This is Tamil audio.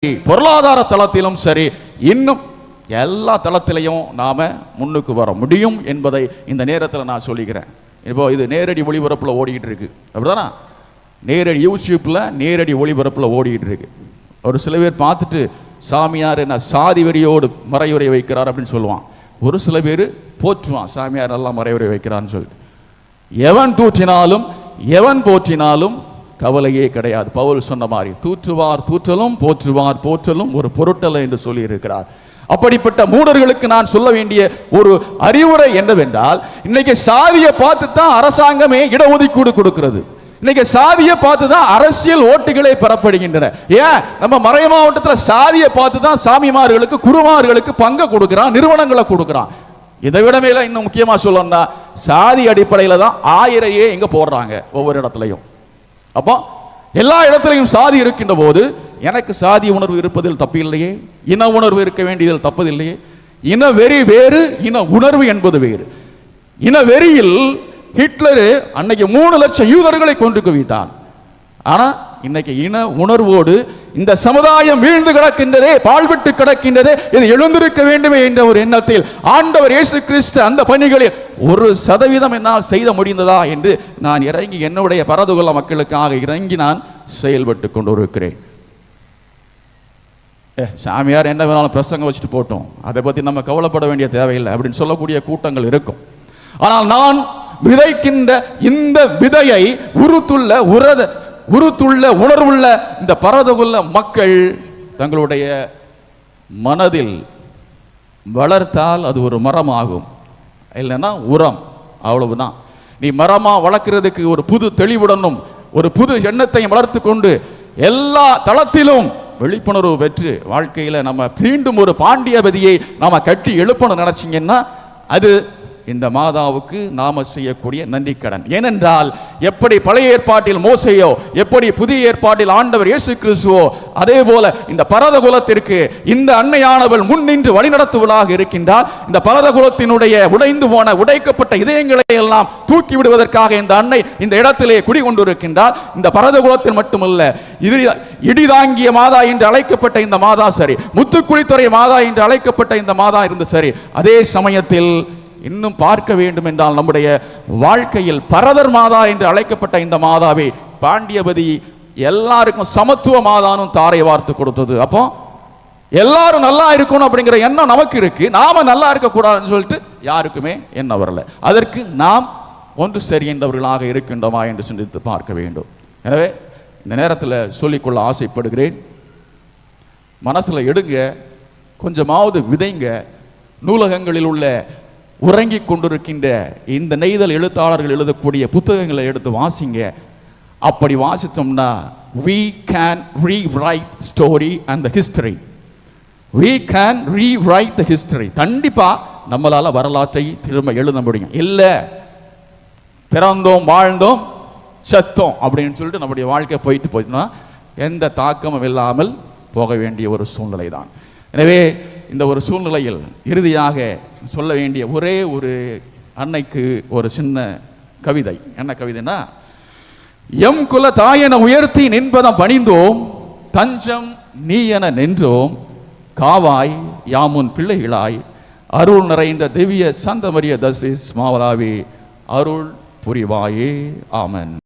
பொருளாதார தளத்திலும் சரி இன்னும் எல்லா தளத்திலையும் நாம் முன்னுக்கு வர முடியும் என்பதை இந்த நேரத்தில் நான் சொல்லிக்கிறேன். இப்போ இது நேரடி ஒளிபரப்பில் ஓடிக்கிட்டு இருக்கு. அப்படிதானா? நேரடி யூடியூப்பில் நேரடி ஒளிபரப்பில் ஓடிக்கிட்டு இருக்கு. ஒரு சில பேர் பார்த்துட்டு சாமியார் என்ன சாதி வெறியோடு மறையுறை வைக்கிறார் அப்படின்னு சொல்லுவான். ஒரு சில பேர் போற்றுவான் சாமியார் நல்லா மறையுறை வைக்கிறான்னு சொல்லிட்டு. எவன் தூற்றினாலும் எவன் போற்றினாலும் கவலையே கிடையாது. பவுல் சொன்ன மாதிரி தூற்றுவார் தூற்றலும் போற்றுவார் போற்றலும் ஒரு பொருட்டலை என்று சொல்லியிருக்கிறார். அப்படிப்பட்ட மூடர்களுக்கு நான் சொல்ல வேண்டிய ஒரு அறிவுரை என்னவென்றால் இன்னைக்கு சாதியை பார்த்து தான் அரசாங்கமே இடஒதுக்கீடு கொடுக்கிறது. இன்னைக்கு சாதியை பார்த்து தான் அரசியல் ஓட்டுகளை பெறப்படுகின்றன. ஏன்? நம்ம மறை மாவட்டத்தில் சாதியை பார்த்து தான் சாமிமார்களுக்கு குருமார்களுக்கு பங்கு கொடுக்கிறான் நிறுவனங்களை கொடுக்கிறான். இதை விட மேல இன்னும் முக்கியமாக சொல்லணும்னா சாதி அடிப்படையில் தான் ஆயிரையே இங்கே போடுறாங்க ஒவ்வொரு இடத்துலையும். அப்போ எல்லா இடத்துலையும் சாதி இருக்கின்ற போது எனக்கு சாதி உணர்வு இருப்பதில் தப்பில்லையே இன உணர்வு இருக்க வேண்டியதில் தப்பதில்லையே இன வெறி வேறு இன உணர்வு என்பது வேறு. இன வெறியில் ஹிட்லரு அன்னைக்கு மூணு லட்சம் யூதர்களை கொண்டு குவித்தான் ஆனால் இன்னைக்கு இன உணர்வோடு இந்த சமுதாயம் வீழ்ந்து கிடக்கின்றதே பால்விட்டு கிடக்கின்றதே இது எழுந்திருக்க வேண்டுமே என்ற ஒரு எண்ணத்தில் ஆண்டவர் இயேசு கிறிஸ்து அந்த பணிகளில் ஒரு சதவீதம் என்னால் செய்த முடிந்ததா என்று நான் இறங்கி என்னுடைய பரதுகுல மக்களுக்காக இறங்கி நான் செயல்பட்டு கொண்டு இருக்கிறேன் ஏ சாமியார் என்ன வேணாலும் பிரசங்கம் வச்சுட்டு போட்டோம். அதை பற்றி நம்ம கவலைப்பட வேண்டிய தேவையில்லை அப்படின்னு சொல்லக்கூடிய கூட்டங்கள் இருக்கும். ஆனால் நான் விதைக்கின்ற இந்த விதையை உருத்துள்ள உரத உருத்துள்ள உணர்வுள்ள இந்த பரதகுள்ள மக்கள் தங்களுடைய மனதில் வளர்த்தால் அது ஒரு மரமாகும். இல்லைன்னா உரம் அவ்வளவுதான். நீ மரமாக வளர்க்கிறதுக்கு ஒரு புது தெளிவுடனும் ஒரு புது எண்ணத்தையும் வளர்த்து கொண்டு எல்லா தளத்திலும் விழிப்புணர்வு பெற்று வாழ்க்கையில் நம்ம மீண்டும் ஒரு பாண்டியபதியை நாம் கட்டி எழுப்பணும் நினைச்சீங்கன்னா அது இந்த மாதாவுக்கு நாம செய்யக்கூடிய நன்றிக்கடன். ஏனென்றால் எப்படி பழைய ஏற்பாட்டில் மோசையோ எப்படி புதிய ஏற்பாட்டில் ஆண்டவர் இயேசு கிறிஸ்துவோ அதே போல இந்த பரத குலத்திற்கு இந்த அன்னையானவள் முன்னின்று வழிநடத்துவதாக இருக்கின்றால் இந்த பரத குலத்தினுடைய உடைந்து போன உடைக்கப்பட்ட இதயங்களை எல்லாம் தூக்கி விடுவதற்காக இந்த அன்னை இந்த இடத்திலே குடிகொண்டிருக்கின்றார் இந்த பரத குலத்தில் மட்டுமல்ல இது இடிதாங்கிய மாதா என்று அழைக்கப்பட்ட இந்த மாதா சரி முத்துக்குழித்துறை மாதா என்று அழைக்கப்பட்ட இந்த மாதா இருந்து சரி அதே சமயத்தில் இன்னும் பார்க்க வேண்டும் என்றால் நம்முடைய வாழ்க்கையில் பரதர் மாதா என்று அழைக்கப்பட்ட இந்த மாதாவை பாண்டியபதி எல்லாருக்கும் சமத்துவ மாதானும் தாரை வார்த்து கொடுத்தது. அப்போ எல்லாரும் நல்லா இருக்கணும் அப்படிங்கிற எண்ணம் நமக்கு இருக்கு. நாம நல்லா இருக்கக்கூடாதுன்னு சொல்லிட்டு யாருக்குமே எண்ணம் வரல. அதற்கு நாம் ஒன்று சரிகின்றவர்களாக இருக்கின்றோமா என்று சிந்தித்து பார்க்க வேண்டும். எனவே இந்த நேரத்தில் சொல்லிக்கொள்ள ஆசைப்படுகிறேன். மனசுல எடுங்க. கொஞ்சமாவது விதைங்க. நூலகங்களில் உள்ள உறங்கிக் கொண்டிருக்கின்ற இந்த நெய்தல் எழுத்தாளர்கள் எழுதக்கூடிய புத்தகங்களை எடுத்து வாசிங்க. அப்படி வாசித்தோம்னா we can rewrite story and the history. We can rewrite the history கண்டிப்பாக நம்மளால் வரலாற்றை திரும்ப எழுத முடியும். இல்லை பிறந்தோம் வாழ்ந்தோம் செத்தோம் அப்படின்னு சொல்லிட்டு நம்முடைய வாழ்க்கை போயிட்டு போயிட்டோம்னா எந்த தாக்கமும் இல்லாமல் போக வேண்டிய ஒரு சூழ்நிலை தான் எனவே இந்த ஒரு சூழ்நிலையில் இறுதியாக சொல்ல வேண்டிய ஒரே ஒரு அன்னைக்கு ஒரு சின்ன கவிதை. என்ன கவிதைனா எம் குல தாயென உயர்த்தி நின்பதம் பணிந்தோம் தஞ்சம் நீ என நின்றோம் காவாய் யாமுன் பிள்ளைகளாய் அருள் நிறைந்த திவ்ய சந்தமரிய தசிஸ் மாவலாவி அருள் புரிவாயே. ஆமன்.